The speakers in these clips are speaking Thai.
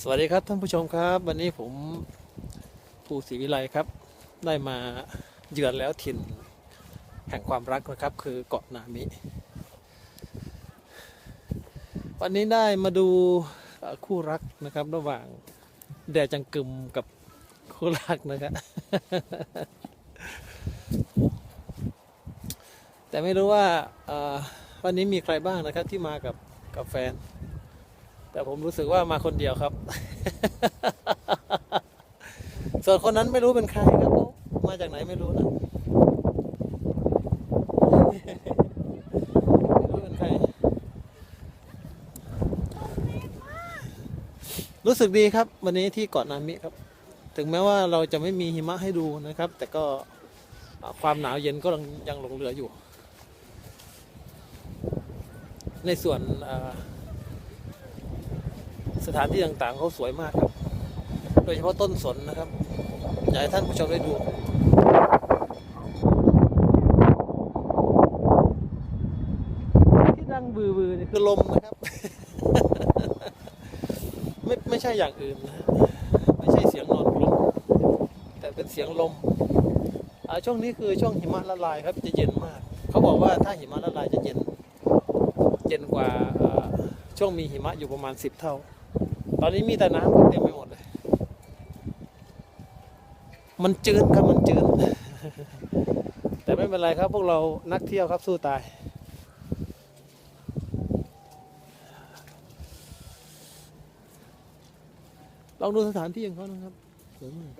สวัสดีครับท่านผู้ชมครับ วันนี้ผมผู้ศรีวิไลครับ ได้มาเยือนแล้วถิ่นแห่งความรักนะครับ คือเกาะนามิ วันนี้ได้มาดูคู่รักนะครับ ระหว่างแดจังกึมกับคู่รักนะครับแต่ไม่รู้ว่าวันนี้มีใครบ้างนะครับที่มากับกับแฟน แต่ผมรู้สึกว่ามาคนเดียวครับ ส่วนคนนั้นไม่รู้เป็นใครครับผมมาจากไหนไม่รู้นะไม่รู้เป็นใคร รู้สึกดีครับ วันนี้ที่เกาะนามิครับ ถึงแม้ว่าเราจะไม่มีหิมะให้ดูนะครับ แต่ก็ความหนาวเย็นก็ยังยังหลงเหลืออยู่ ในส่วนอ่า สถานที่ต่างๆเขาสวยมากครับ โดยเฉพาะต้นสนนะครับ อยากให้ท่านผู้ชมได้ดูที่ดังบือบือๆนี่คือลมนะครับ ไม่ไม่ใช่อย่างอื่นนะไม่ใช่เสียงนอนลมแต่เป็นเสียงลมอ่าช่วงนี้คือช่วงหิมะละลายครับจะเย็นมาก เขาบอกว่าถ้าหิมะละลายจะเย็น เย็นกว่าช่วงมีหิมะอยู่ประมาณสิบเท่า ตอนนี้มีแต่น้ำเต็มไปหมดเลย มันจืดครับมันจืด แต่ไม่เป็นไรครับ พวกเรานักเที่ยวครับสู้ตาย ลองดูสถานที่ของเขานะครับสวยมาก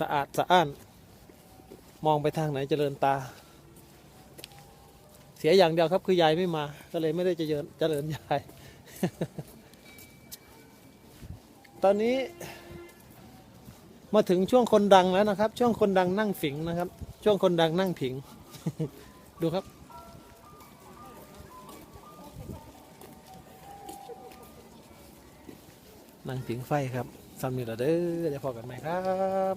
สะอาดสะอ้าน มองไปทางไหนเจริญตา สียอย่างเดียวครับ คือยายไม่มา ก็เลยไม่ได้เจริญเจริญยาย ตอนนี้ มาถึงช่วงคนดังแล้วนะครับ ช่วงคนดังนั่งฝิงนะครับ ช่วงคนดังนั่งผิง ดูครับ นั่งผิงไฟครับซัมมิลเด้อจะพอกันไหมครับ